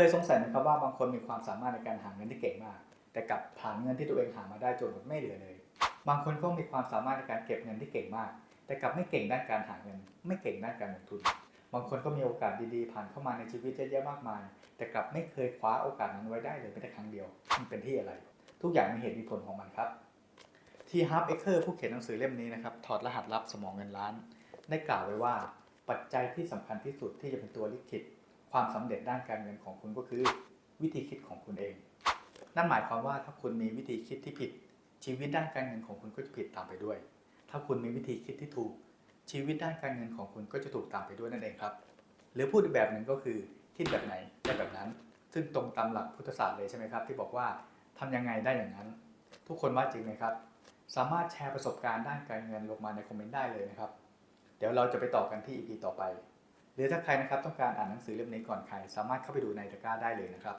เคยสงสัยไหมครับว่าบางคนมีความสามารถในการหาเงินที่เก่งมาก แต่กลับผ่านเงินที่ตัวเองหามาได้จนหมดไม่เหลือเลย บางคนก็มีความสามารถในการเก็บเงินที่เก่งมาก แต่กลับไม่เก่งด้านการหาเงิน ไม่เก่งด้านการลงทุน บางคนก็มีโอกาสดีๆ ผ่านเข้ามาในชีวิตเยอะแยะมากมาย แต่กลับไม่เคยคว้าโอกาสนั้นไว้ได้เลยแม้แต่ครั้งเดียวมันเป็นที่อะไร ทุกอย่างมีเหตุมีผลของมันครับที่ฮับเอเคอร์ผู้เขียนหนังสือเล่มนี้นะครับถอดรหัสลับสมองเงินล้าน ได้กล่าวไว้ว่าปัจจัยที่สำคัญที่สุดที่จะเป็นตัวลิขิต ความสำเร็จด้านการเงินของคุณก็คือ วิธีคิดของคุณเอง นั่นหมายความว่าถ้าคุณมีวิธีคิดที่ผิด ชีวิตด้านการเงินของคุณก็จะผิดตามไปด้วย ถ้าคุณมีวิธีคิดที่ถูก ชีวิตด้านการเงินของคุณก็จะถูกตามไปด้วยนั่นเองครับ หรือพูดอีกแบบหนึ่งก็คือคิดแบบไหนได้แบบนั้น ซึ่งตรงตามหลักพุทธศาสตร์เลยใช่ไหมครับ ที่บอกว่าทำยังไงได้อย่างนั้น ทุกคนว่าจริงไหมครับ สามารถแชร์ประสบการณ์ด้านการเงินลงมาในคอมเมนต์ได้เลยนะครับ เดี๋ยวเราจะไปต่อกันที่ EP ต่อไป หรือถ้าใครนะครับต้องการอ่านหนังสือเล่มนี้ก่อนใคร สามารถเข้าไปดูในตะกร้าได้เลยนะครับ